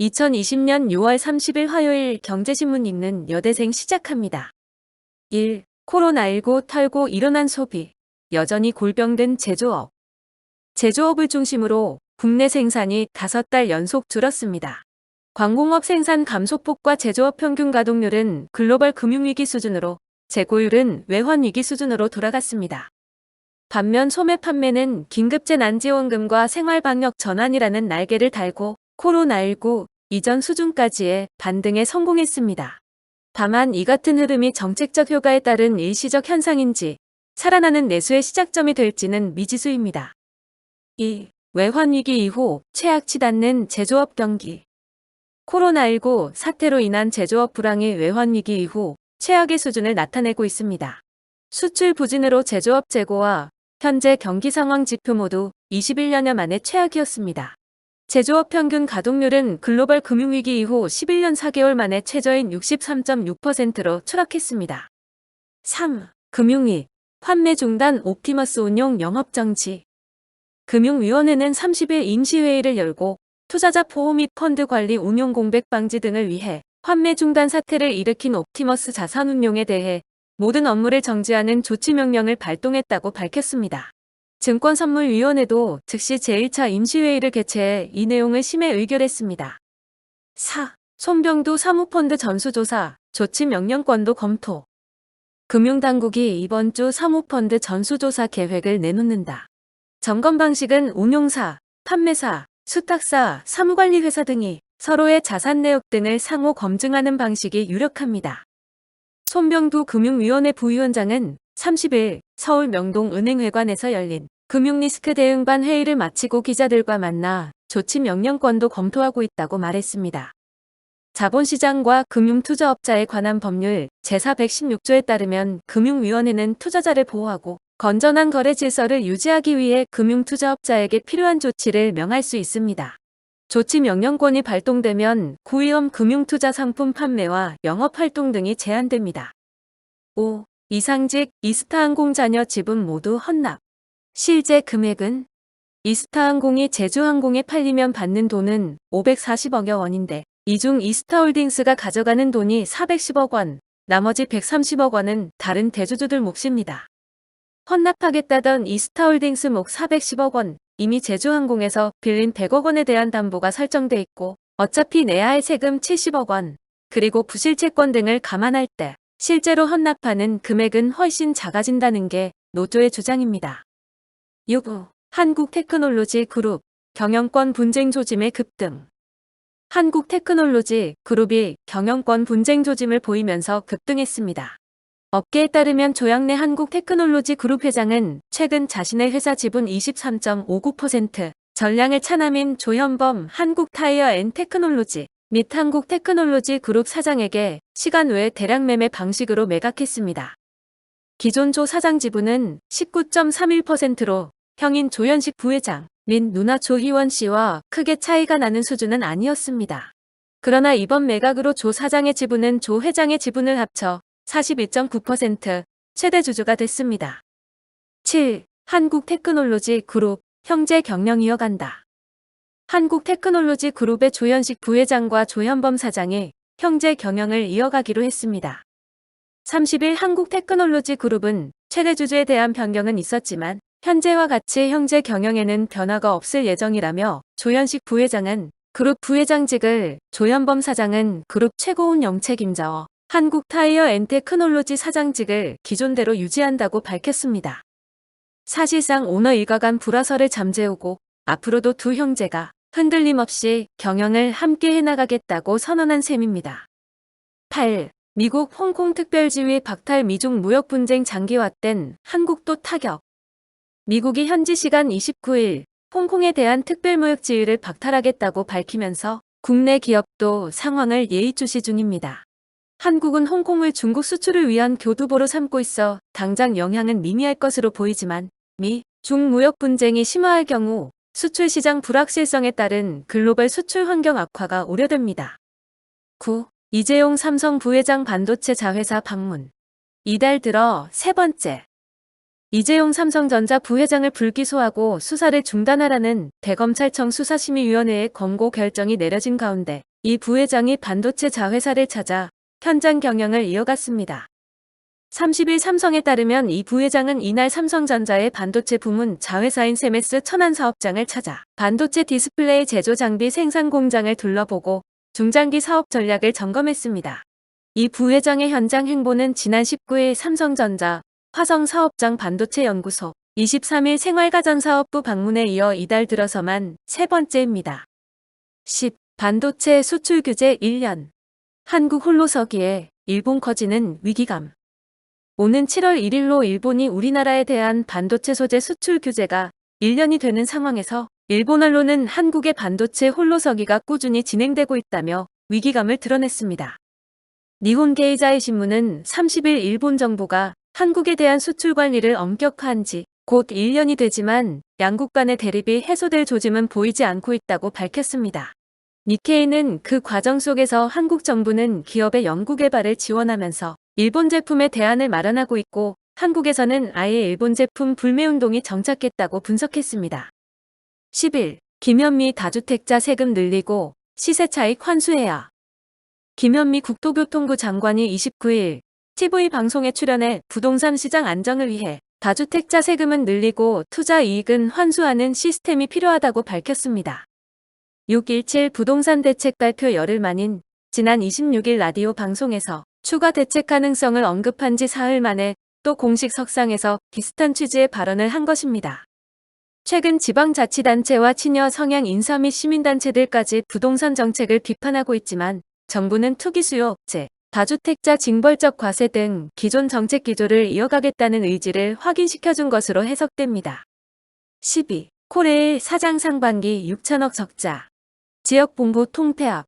2020년 6월 30일 화요일 경제신문 읽는 여대생 시작합니다. 1. 코로나19 털고 일어난 소비. 여전히 골병든 제조업. 제조업을 중심으로 국내 생산이 5달 연속 줄었습니다. 광공업 생산 감소폭과 제조업 평균 가동률은 글로벌 금융위기 수준으로 재고율은 외환위기 수준으로 돌아갔습니다. 반면 소매 판매는 긴급재난지원금과 생활방역 전환이라는 날개를 달고 코로나19 이전 수준까지의 반등에 성공했습니다. 다만 이 같은 흐름이 정책적 효과에 따른 일시적 현상인지 살아나는 내수의 시작점이 될지는 미지수입니다. 2. 외환위기 이후 최악치 닿는 제조업 경기 코로나19 사태로 인한 제조업 불황이 외환위기 이후 최악의 수준을 나타내고 있습니다. 수출 부진으로 제조업 재고와 현재 경기 상황 지표 모두 21년여 만에 최악이었습니다. 제조업 평균 가동률은 글로벌 금융위기 이후 11년 4개월 만에 최저인 63.6%로 추락했습니다. 3. 금융위 판매 중단 옵티머스 운용 영업정지 금융위원회는 30일 임시회의를 열고 투자자 보호 및 펀드 관리 운용 공백 방지 등을 위해 판매 중단 사태를 일으킨 옵티머스 자산 운용에 대해 모든 업무를 정지하는 조치 명령을 발동했다고 밝혔습니다. 증권선물위원회도 즉시 제1차 임시회의를 개최해 이 내용을 심해 의결했습니다. 4. 손병두 사무펀드 전수조사 조치 명령권도 검토 금융당국이 이번 주 사무펀드 전수조사 계획을 내놓는다. 점검 방식은 운용사, 판매사, 수탁사, 사무관리회사 등이 서로의 자산 내역 등을 상호 검증하는 방식이 유력합니다. 손병두 금융위원회 부위원장은 30일 서울 명동은행회관에서 열린 금융리스크 대응반 회의를 마치고 기자들과 만나 조치 명령권도 검토하고 있다고 말했습니다. 자본시장과 금융투자업자에 관한 법률 제416조에 따르면 금융위원회는 투자자를 보호하고 건전한 거래 질서를 유지하기 위해 금융투자업자에게 필요한 조치를 명할 수 있습니다. 조치 명령권이 발동되면 고위험 금융투자 상품 판매와 영업활동 등이 제한됩니다. 5. 이상직 이스타항공 자녀 지분 모두 헌납. 실제 금액은 이스타항공이 제주항공에 팔리면 받는 돈은 540억여 원인데 이 중 이스타홀딩스가 가져가는 돈이 410억 원, 나머지 130억 원은 다른 대주주들 몫입니다. 헌납하겠다던 이스타홀딩스 몫 410억 원, 이미 제주항공에서 빌린 100억 원에 대한 담보가 설정돼 있고 어차피 내야 할 세금 70억 원, 그리고 부실채권 등을 감안할 때 실제로 헌납하는 금액은 훨씬 작아진다는 게 노조의 주장입니다. 6. 한국 테크놀로지 그룹 경영권 분쟁 조짐의 급등 한국 테크놀로지 그룹이 경영권 분쟁 조짐을 보이면서 급등했습니다. 업계에 따르면 조양래 한국 테크놀로지 그룹 회장은 최근 자신의 회사 지분 23.59% 전량을 차남인 조현범 한국 타이어 앤 테크놀로지 및 한국 테크놀로지 그룹 사장에게 시간 외 대량 매매 방식으로 매각했습니다. 기존 조 사장 지분은 19.31%로 형인 조현식 부회장 및 누나 조희원 씨와 크게 차이가 나는 수준은 아니었습니다. 그러나 이번 매각으로 조 사장의 지분은 조 회장의 지분을 합쳐 41.9% 최대 주주가 됐습니다. 7. 한국 테크놀로지 그룹 형제 경영 이어간다. 한국 테크놀로지 그룹의 조현식 부회장과 조현범 사장이 형제 경영을 이어가기로 했습니다. 30일 한국 테크놀로지 그룹은 최대 주주에 대한 변경은 있었지만 현재와 같이 형제 경영에는 변화가 없을 예정이라며 조현식 부회장은 그룹 부회장직을 조현범 사장은 그룹 최고운 영책임자와 한국타이어 앤테크놀로지 사장직을 기존대로 유지한다고 밝혔습니다. 사실상 오너 일가 간 불화설을 잠재우고 앞으로도 두 형제가 흔들림 없이 경영을 함께 해나가겠다고 선언한 셈입니다. 8. 미국 홍콩 특별지휘 박탈 미중 무역 분쟁 장기화된 한국도 타격 미국이 현지 시간 29일 홍콩에 대한 특별무역 지위를 박탈하겠다고 밝히면서 국내 기업도 상황을 예의주시 중입니다. 한국은 홍콩을 중국 수출을 위한 교두보로 삼고 있어 당장 영향은 미미할 것으로 보이지만 미, 중 무역 분쟁이 심화할 경우 수출 시장 불확실성에 따른 글로벌 수출 환경 악화가 우려됩니다. 9. 이재용 삼성 부회장 반도체 자회사 방문. 이달 들어 세 번째. 이재용 삼성전자 부회장을 불기소하고 수사를 중단하라는 대검찰청 수사심의위원회의 권고 결정이 내려진 가운데 이 부회장이 반도체 자회사를 찾아 현장 경영을 이어갔습니다. 30일 삼성에 따르면 이 부회장은 이날 삼성전자의 반도체 부문 자회사인 세메스 천안 사업장을 찾아 반도체 디스플레이 제조 장비 생산 공장을 둘러보고 중장기 사업 전략을 점검했습니다. 이 부회장의 현장 행보는 지난 19일 삼성전자 화성 사업장 반도체 연구소 23일 생활가전사업부 방문에 이어 이달 들어서만 세 번째입니다. 10. 반도체 수출 규제 1년. 한국 홀로 서기에 일본 커지는 위기감. 오는 7월 1일로 일본이 우리나라에 대한 반도체 소재 수출 규제가 1년이 되는 상황에서 일본 언론은 한국의 반도체 홀로 서기가 꾸준히 진행되고 있다며 위기감을 드러냈습니다. 니혼 게이자의 신문은 30일 일본 정부가 한국에 대한 수출 관리를 엄격화한 지 곧 1년이 되지만 양국 간의 대립이 해소될 조짐은 보이지 않고 있다고 밝혔습니다. 니케이는 그 과정 속에서 한국 정부는 기업의 연구개발을 지원하면서 일본 제품의 대안을 마련하고 있고 한국에서는 아예 일본 제품 불매운동이 정착했다고 분석했습니다. 10일 김현미 다주택자 세금 늘리고 시세 차익 환수해야. 김현미 국토교통부 장관이 29일 TV 방송에 출연해 부동산 시장 안정을 위해 다주택자 세금은 늘리고 투자 이익은 환수하는 시스템이 필요하다고 밝혔습니다. 6.17 부동산 대책 발표 열흘 만인 지난 26일 라디오 방송에서 추가 대책 가능성을 언급한 지 사흘 만에 또 공식 석상에서 비슷한 취지의 발언을 한 것입니다. 최근 지방자치단체와 친여 성향 인사 및 시민단체들까지 부동산 정책을 비판하고 있지만 정부는 투기 수요 억제, 다주택자 징벌적 과세 등 기존 정책 기조를 이어가겠다는 의지를 확인시켜준 것으로 해석됩니다. 12. 코레일 사장 상반기 6천억 적자. 지역본부 통폐합.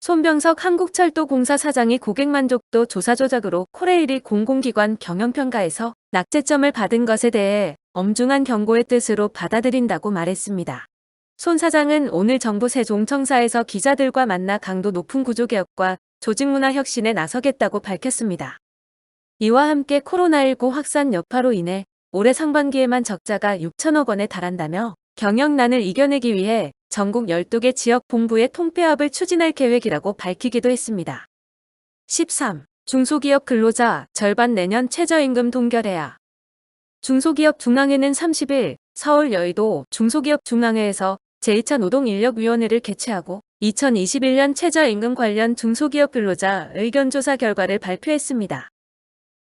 손병석 한국철도공사 사장이 고객만족도 조사 조작으로 코레일이 공공기관 경영평가에서 낙제점을 받은 것에 대해 엄중한 경고의 뜻으로 받아들인다고 말했습니다. 손 사장은 오늘 정부 세종청사에서 기자들과 만나 강도 높은 구조개혁과 조직문화 혁신에 나서겠다고 밝혔습니다. 이와 함께 코로나19 확산 여파로 인해 올해 상반기에만 적자가 6천억 원에 달한다며 경영난을 이겨내기 위해 전국 12개 지역 본부의 통폐합을 추진할 계획이라고 밝히기도 했습니다. 13. 중소기업 근로자 절반 내년 최저임금 동결해야. 중소기업 중앙회는 30일 서울 여의도 중소기업 중앙회에서 제2차 노동인력위원회를 개최하고 2021년 최저임금 관련 중소기업 근로자 의견조사 결과를 발표했습니다.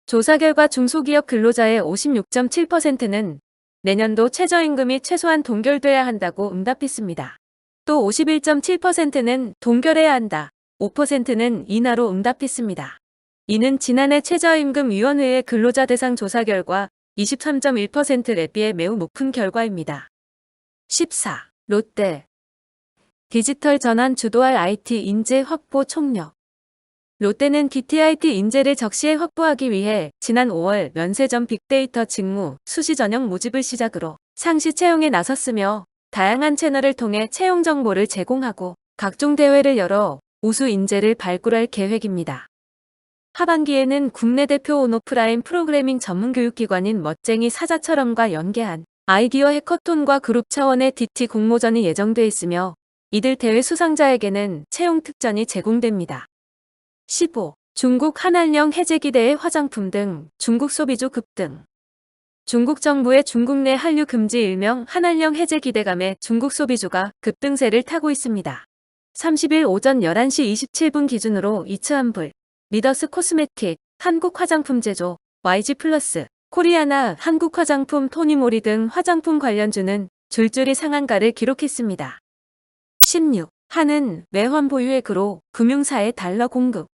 조사 결과 중소기업 근로자의 56.7%는 내년도 최저임금이 최소한 동결돼야 한다고 응답했습니다. 또 51.7%는 동결해야 한다. 5%는 인하로 응답했습니다. 이는 지난해 최저임금위원회의 근로자 대상 조사 결과 23.1%에 비해 매우 높은 결과입니다. 14. 롯데 디지털 전환 주도할 IT 인재 확보 총력 롯데는 DTIT 인재를 적시에 확보하기 위해 지난 5월 면세점 빅데이터 직무 수시 전형 모집을 시작으로 상시 채용에 나섰으며 다양한 채널을 통해 채용 정보를 제공하고 각종 대회를 열어 우수 인재를 발굴할 계획입니다. 하반기에는 국내 대표 온오프라인 프로그래밍 전문 교육기관인 멋쟁이 사자처럼과 연계한 아이디어 해커톤과 그룹 차원의 DT 공모전이 예정돼 있으며 이들 대회 수상자에게는 채용 특전이 제공됩니다. 15. 중국 한알령 해제 기대의 화장품 등 중국 소비주 급등. 중국 정부의 중국 내 한류 금지 일명 한알령 해제 기대감에 중국 소비주가 급등세를 타고 있습니다. 30일 오전 11시 27분 기준으로 이츠한불, 리더스 코스메틱, 한국 화장품 제조, YG 플러스, 코리아나 한국 화장품 토니모리 등 화장품 관련주는 줄줄이 상한가를 기록했습니다. 16. 한은 외환 보유액 으로 금융사의 달러 공급.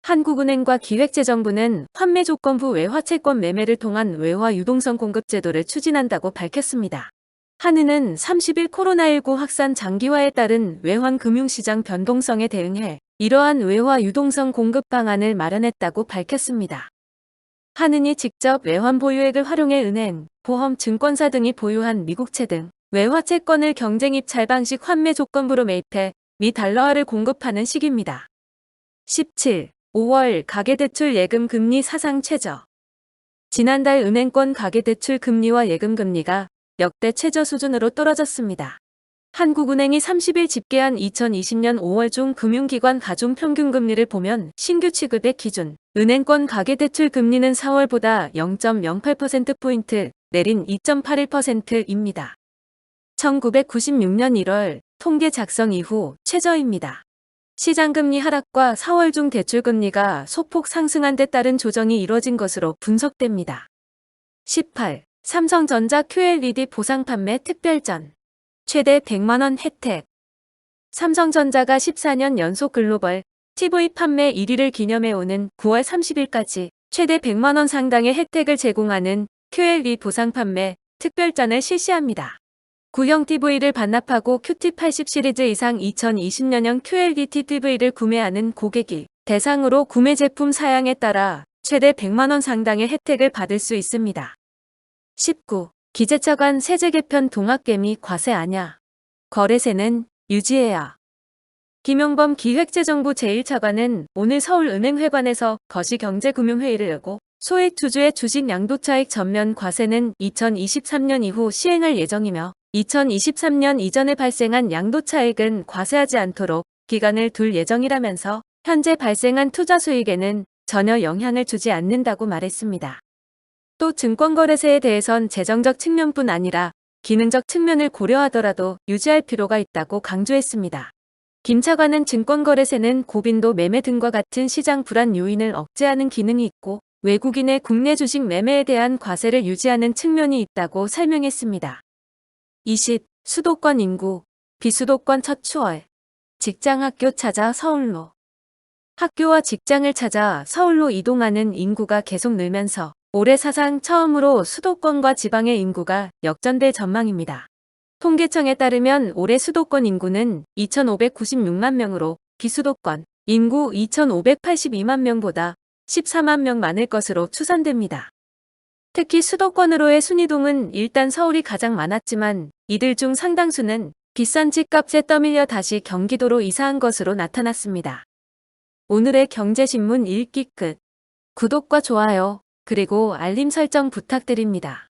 한국은행과 기획재정부는 환매 조건부 외화 채권 매매를 통한 외화 유동성 공급 제도를 추진한다고 밝혔습니다. 한은은 30일 코로나19 확산 장기화에 따른 외환 금융시장 변동성에 대응해 이러한 외화 유동성 공급 방안을 마련했다고 밝혔습니다. 한은이 직접 외환 보유액을 활용해 은행, 보험, 증권사 등이 보유한 미국채 등 외화 채권을 경쟁 입찰 방식 환매 조건부로 매입해 미 달러화를 공급하는 시기입니다. 17. 5월 가계대출 예금 금리 사상 최저. 지난달 은행권 가계대출 금리와 예금 금리가 역대 최저 수준으로 떨어졌습니다. 한국은행이 30일 집계한 2020년 5월 중 금융기관 가중 평균 금리를 보면 신규 취급의 기준 은행권 가계대출 금리는 4월보다 0.08%포인트 내린 2.81%입니다. 1996년 1월 통계 작성 이후 최저입니다. 시장금리 하락과 4월 중 대출금리가 소폭 상승한 데 따른 조정이 이뤄진 것으로 분석됩니다. 18. 삼성전자 QLED 보상 판매 특별전 최대 100만원 혜택 삼성전자가 14년 연속 글로벌 TV 판매 1위를 기념해 오는 9월 30일까지 최대 100만원 상당의 혜택을 제공하는 QLED 보상 판매 특별전을 실시합니다. 구형 TV를 반납하고 QT80 시리즈 이상 2020년형 QLED TV를 구매하는 고객이 대상으로 구매 제품 사양에 따라 최대 100만원 상당의 혜택을 받을 수 있습니다. 19. 기재차 간 세제 개편 동학개미 과세 아냐. 거래세는 유지해야. 김용범 기획재정부 제1차관은 오늘 서울은행회관에서 거시경제금융회의를 열고 소액 주주의 주식 양도차익 전면 과세는 2023년 이후 시행할 예정이며 2023년 이전에 발생한 양도차익은 과세하지 않도록 기간을 둘 예정이라면서 현재 발생한 투자 수익에는 전혀 영향을 주지 않는다고 말했습니다. 또 증권거래세에 대해선 재정적 측면뿐 아니라 기능적 측면을 고려하더라도 유지할 필요가 있다고 강조했습니다. 김 차관은 증권거래세는 고빈도 매매 등과 같은 시장 불안 요인을 억제하는 기능이 있고 외국인의 국내 주식 매매에 대한 과세를 유지하는 측면이 있다고 설명했습니다. 20. 수도권 인구, 비수도권 첫 추월, 직장 학교 찾아 서울로. 학교와 직장을 찾아 서울로 이동하는 인구가 계속 늘면서 올해 사상 처음으로 수도권과 지방의 인구가 역전될 전망입니다. 통계청에 따르면 올해 수도권 인구는 2,596만 명으로 비수도권 인구 2,582만 명보다 14만 명 많을 것으로 추산됩니다. 특히 수도권으로의 순이동은 일단 서울이 가장 많았지만 이들 중 상당수는 비싼 집값에 떠밀려 다시 경기도로 이사한 것으로 나타났습니다. 오늘의 경제신문 읽기 끝. 구독과 좋아요, 그리고 알림 설정 부탁드립니다.